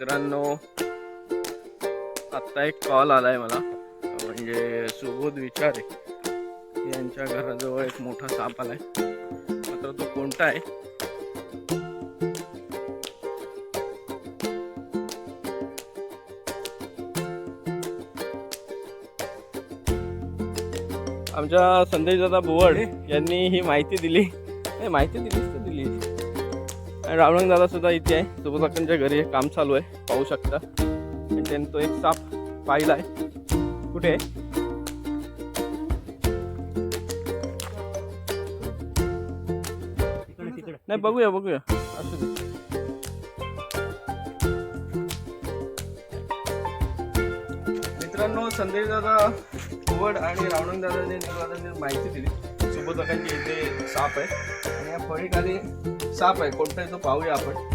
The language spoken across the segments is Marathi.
मित्रांनो आत्ता एक कॉल आलाय मला म्हणजे सुबोध विचारे यांच्या घराजवळ एक मोठा साप आलाय. मात्र तो कोणता आहे? आमच्या संदेशदादा भुवड यांनी ही माहिती दिली. नाही माहिती दिलीच तर दिली रावणंग दादा सुद्धा इथे आहे. सुबोधाकांच्या घरी काम चालू आहे. पाहू शकता. आणि त्यांनी तो एक साप पाहिला आहे. कुठे आहे? नाही बघूया बघूया. असू दे. मित्रांनो संदेश दादा कुवड आणि रावणंग दादाने माहिती दिली. सुबोधकांची इथे साप आहे. आणि या फळीखाली साप आहे. कोणता आहे तो पाहूया आपण.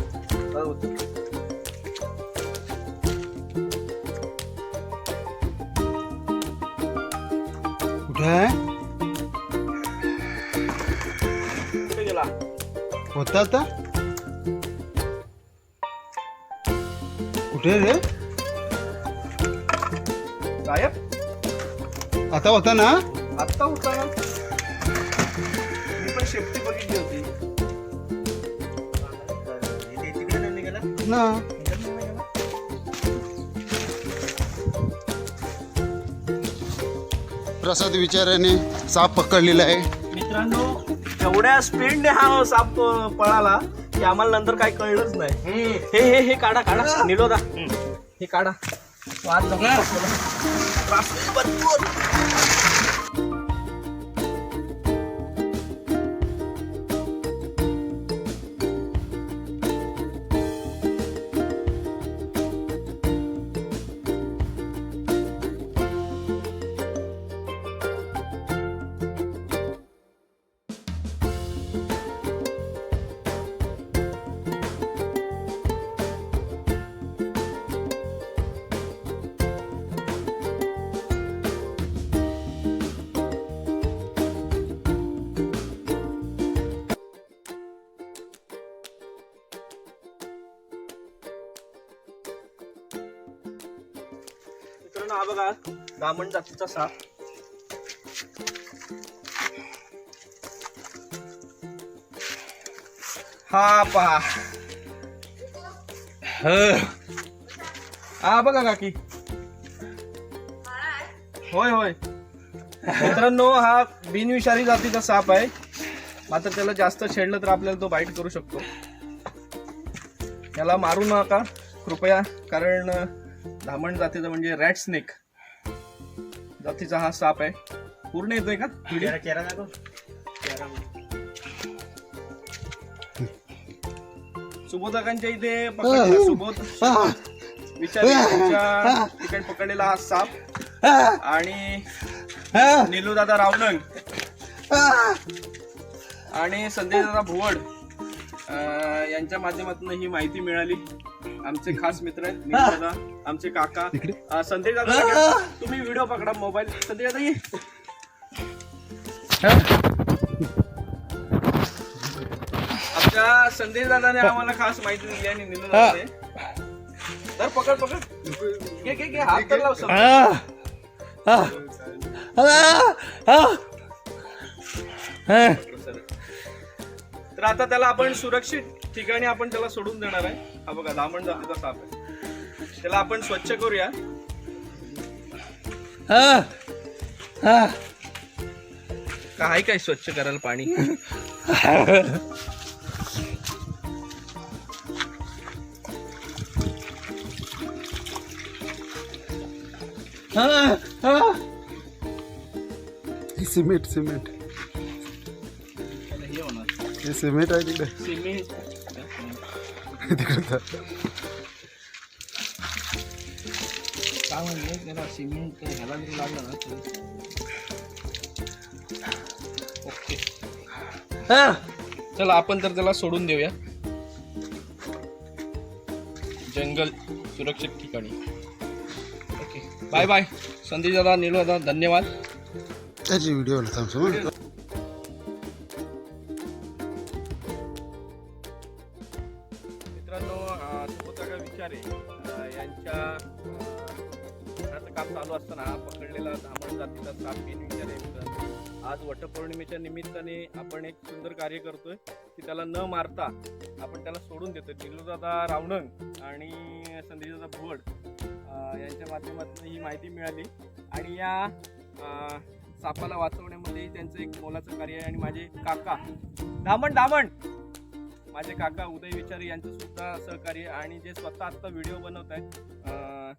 कुठे गेला? होता आता. कुठे रे? गायब? आता होता ना? आत्ता होता. ना मी पण शेपटी बघितली ना. प्रसाद विचाराने साप पकडलेला आहे. मित्रांनो एवढ्या स्पीडने हा साप पळाला की आम्हाला नंतर काही कळलंच नाही. हे हे हे काढा काढा. निलोदा. हे काढा. तो आज मित्रांनो हा बघा दामण जातीचा साप. हा पहा. हा. बघा काकी. होय होय. मित्रांनो हा बिनविषारी जातीचा साप आहे. मात्र त्याला जास्त छेडलं तर आपल्याला तो बाईट करू शकतो. याला मारू नका. कृपया कारण धामण जातीचा म्हणजे रॅट स्नेक जातीचा हा साप आहे. पूर्ण येतोय का? सुबोधकांच्या इथे पकडलेला सुबोध. विचार यांच्या ठिकाणी पकडलेला हा साप. आणि निलूदादा रावणंग आणि संजय दादा भुवड. अं, यांच्या माध्यमातून ही माहिती मिळाली. आमचे खास मित्र आहेत दादा आमचे काका. अं, संजय दादा तुम्ही व्हिडिओ पकडा मोबाईल संजय दादा ये आमच्या संदेश दादाने आम्हाला खास माहिती दिली आणि दादाने तर पकड पकड. घे घे घे. हात तर लाव संदेश. तर आता त्याला आपण सुरक्षित ठिकाणी आपण त्याला सोडून देणार आहे. हा बघा दामण जातीचा साप आहे. त्याला आपण स्वच्छ करूया. काय काय स्वच्छ करायला पाणी? हे सिमेंट सिमेंट. हे होणार. हे सिमेंट आहे तिकडे. सिमेंट. काय म्हणले त्याला सिमेंट ह्याला जरी लागलं ना तर- ओके चला आपण तर त्याला सोडून देऊया. जंगल सुरक्षित ठिकाणी. ओके बाय बाय संदेश दादा नीलू दादा धन्यवाद. त्याची व्हिडिओ थांब यांच्या घराचं काम चालू असताना पकडलेला धामण जातीचा साप बिन आज वटपौर्णिमेच्या निमित्ताने आपण एक सुंदर कार्य करतोय की त्याला न मारता आपण त्याला सोडून देतोय. दिलूदादा रावणंग आणि संदेशदादा भुवड यांच्या माध्यमातून ही माहिती मिळाली. आणि या सापाला वाचवण्यामध्ये त्यांचं एक मोलाचं कार्य आहे. आणि माझे काका दामण दामण माझे काका उदय विचारे यांचं सुद्धा सहकार्य आणि जे स्वतः आत्ता व्हिडिओ बनवत आहेत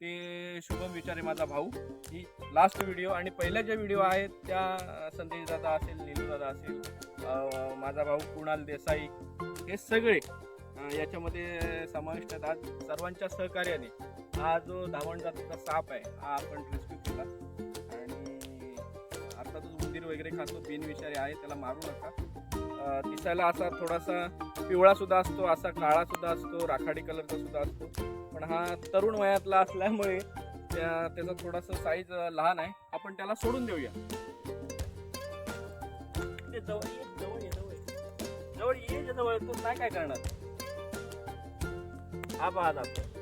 ते शुभम विचारे माझा भाऊ. ही लास्ट व्हिडिओ आणि पहिल्या ज्या व्हिडिओ आहेत त्या संदेश दादा असेल नीलू दादा असेल माझा भाऊ कुणाल देसाई हे सगळे याच्यामध्ये समाविष्ट आहेत. आज सर्वांच्या सहकार्याने हा जो धावण जातीचा साप आहे हा आपण रेस्क्यू केला. आणि आता तो उंदीर वगैरे खातो बिनविषारी आहे त्याला मारू नका. दिसायला असा थोडासा पिवळा सुद्धा असतो असा काळा सुद्धा असतो राखाडी कलरचा सुद्धा असतो. पण हा तरुण वयातला असल्यामुळे त्या त्याचा थोडासा साईज लहान आहे. आपण त्याला सोडून देऊया. ते जवळ ये जवळ ये जवळ ये. जवळ तू नाही काय करणार? हा पाहत आपण.